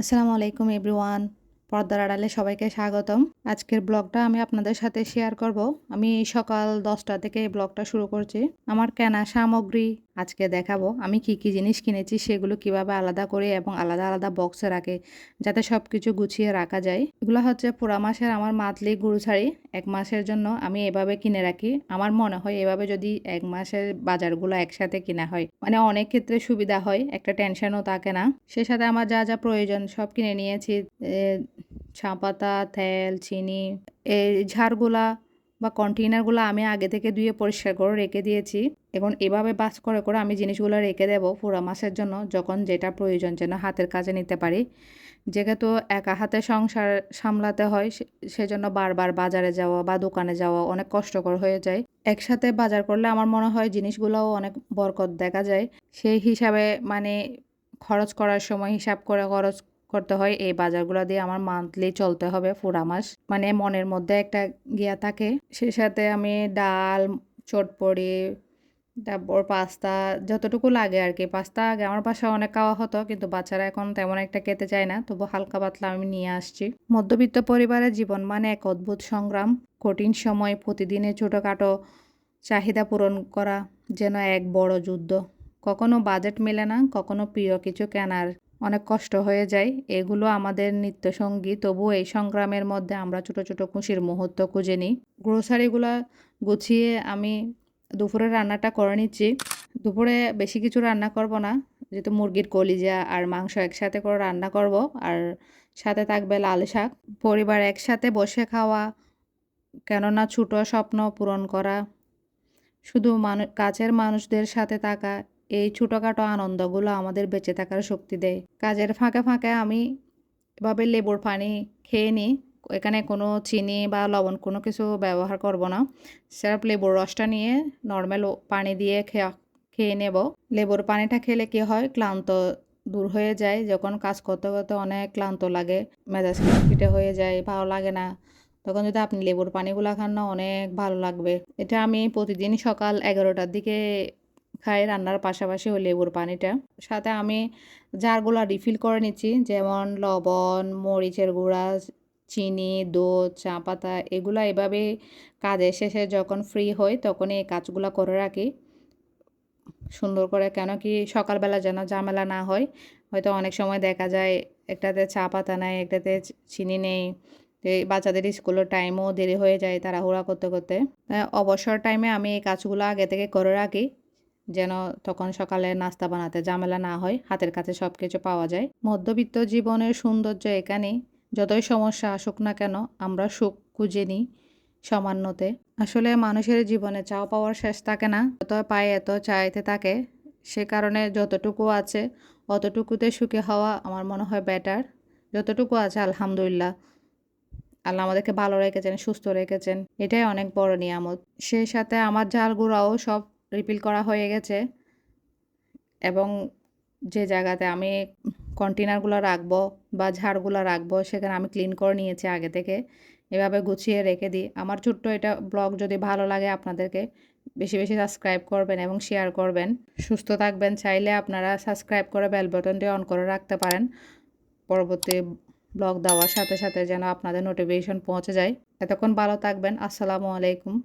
আসসালামু আলাইকুম এভরিওয়ান পর্দার আড়ালে সবাইকে স্বাগতম। আজকের ব্লগটা আমি আপনাদের সাথে শেয়ার করব। আমি সকাল দশটা থেকে এই ব্লগটা শুরু করছি। আমার কেনা সামগ্রী আজকে দেখাবো। আমি কি কি জিনিস কিনেছি সেগুলো কীভাবে আলাদা করে এবং আলাদা আলাদা বক্সে রাখে যাতে সব কিছু গুছিয়ে রাখা যায়। এগুলো হচ্ছে পুরা মাসের আমার মাতলি মান্থলি গুরুছাড়ি এক মাসের জন্য আমি এভাবে কিনে রাখি। আমার মনে হয় এভাবে যদি এক মাসের বাজারগুলো একসাথে কিনা হয় মানে অনেক ক্ষেত্রে সুবিধা হয়, একটা টেনশনও থাকে না। সে সাথে আমার যা যা প্রয়োজন সব কিনে নিয়েছি। চা পাতা তেল, চিনি এই ঝাড়গুলা বা কন্টেনারগুলো আমি আগে থেকে ধুয়ে পরিষ্কার করে রেখে দিয়েছি। এখন এভাবে বাস করে করে আমি জিনিসগুলো রেখে দেবো পুরো মাসের জন্য যখন যেটা প্রয়োজন যেন হাতের কাজে নিতে পারি। যেহেতু একা হাতে সংসার সামলাতে হয় সেজন্য বারবার বাজারে যাওয়া বা দোকানে যাওয়া অনেক কষ্টকর হয়ে যায়। একসাথে বাজার করলে আমার মনে হয় জিনিসগুলোও অনেক বরকত দেখা যায়। সেই হিসাবে মানে খরচ করার সময় হিসাব করে খরচ করতে হয়, এই বাজারগুলো দিয়ে আমার মান্থলি চলতে হবে পুরা মাস। মানে মনের মধ্যে একটা গিয়া থাকে। সে সাথে আমি ডাল চটপড়ি তারপর পাস্তা যতটুকু লাগে আর কি পাস্তা আগে আমার বাসায় অনেক খাওয়া হতো, কিন্তু বাচ্চারা এখন তেমন একটা খেতে চায় না। তবু হালকা পাতলা আমি নিয়ে আসছি। মধ্যবিত্ত পরিবারের জীবন মানে এক অদ্ভুত সংগ্রাম। কঠিন সময় প্রতিদিনের ছোটোখাটো চাহিদা পূরণ করা যেন এক বড় যুদ্ধ। কখনো বাজেট মেলে না, কখনো প্রিয় কিছু কেনার অনেক কষ্ট হয়ে যায়। এগুলো আমাদের নিত্যসঙ্গী তবু এই সংগ্রামের মধ্যে আমরা ছোট ছোট খুশির মুহূর্ত খুঁজে নিই। গ্রোসারিগুলো গুছিয়ে আমি দুপুরে রান্নাটা করে নিচ্ছি। দুপুরে বেশি কিছু রান্না করব না। যেহেতু মুরগির কলিজা আর মাংস একসাথে করে রান্না করব। আর সাথে থাকবে লাল শাক। পরিবার একসাথে বসে খাওয়া, কেননা ছোট স্বপ্ন পূরণ করা। শুধু মানুষ কাছের মানুষদের সাথে থাকা এই ছোটোখাটো আনন্দগুলো আমাদের বেঁচে থাকার শক্তি দেয়। কাজের ফাঁকে ফাঁকে আমি এভাবে লেবুর পানি খেয়ে নিই। এখানে কোনো চিনি বা লবণ কোনো কিছু ব্যবহার করব না। স্যার লেবুর রসটা নিয়ে নর্মাল পানি দিয়ে খেয়া, খেয়ে নেব। লেবুর পানিটা খেলে কি হয়? ক্লান্ত দূর হয়ে যায়। যখন কাজ করতে করতে অনেক ক্লান্ত লাগে, মেজাজ খিটখিটে হয়ে যায়, ভালো লাগে না। তখন যদি আপনি লেবুর পানিগুলো খান না, অনেক ভালো লাগবে। এটা আমি প্রতিদিন সকাল এগারোটার দিকে খাই রান্নার পাশাপাশি ওই লেবুর পানিটা। সাথে আমি জারগুলো রিফিল করে নিচ্ছি, যেমন লবণ, মরিচের গুঁড়া, চিনি, দুধ চা পাতা এগুলো এভাবে কাজের শেষে যখন ফ্রি হই তখন এই কাজগুলো করে রাখি। সুন্দর করে কেন কি সকালবেলা যেন ঝামেলা না হয়, হয়তো অনেক সময় দেখা যায় একটাতে চা পাতা নেই, একটাতে চিনি নেই বাচ্চাদের স্কুলের টাইমও দেরি হয়ে যায় তাড়াহুড়া করতে করতে। অবসর টাইমে আমি এই কাজগুলো আগে থেকে করে রাখি। যেন তখন সকালে নাস্তা বানাতে ঝামেলা না হয়, হাতের কাছে সব কিছু পাওয়া যায়। মধ্যবিত্ত জীবনের সৌন্দর্য এখানেই। যতই সমস্যা আসুক না কেন, আমরা সুখ খুঁজে নিই সামান্যতে। আসলে মানুষের জীবনে চাও পাওয়ার শেষ থাকে না। যত পায়, এত চাইতে থাকে। সে কারণে যতটুকু আছে, অতটুকুতে সুখী হওয়া আমার মনে হয় বেটার যতটুকু আছে, আলহামদুলিল্লাহ। আল্লাহ আমাদেরকে ভালো রেখেছেন, সুস্থ রেখেছেন। এটাই অনেক বড় নিয়ামত। সেই সাথে আমার জালগুড়াও সব রিপিল করা হয়ে গেছে। এবং যে জায়গাতে আমি কন্টেনারগুলো রাখব বা ঝাড়গুলো রাখব, সেখানে আমি ক্লিন করে নিয়েছি আগে থেকে। এভাবে গুছিয়ে রেখে দিই। আমার ছোট্ট এটা ব্লগ যদি ভালো লাগে আপনাদেরকে, বেশি বেশি সাবস্ক্রাইব করবেন এবং শেয়ার করবেন। সুস্থ থাকবেন। চাইলে আপনারা সাবস্ক্রাইব করে বেল বাটনটি অন করে রাখতে পারেন। পরবর্তী ব্লগ দেওয়ার সাথে সাথে যেন আপনাদের নোটিফিকেশন পৌঁছে যায়। এতক্ষণ ভালো থাকবেন। আসসালামু আলাইকুম।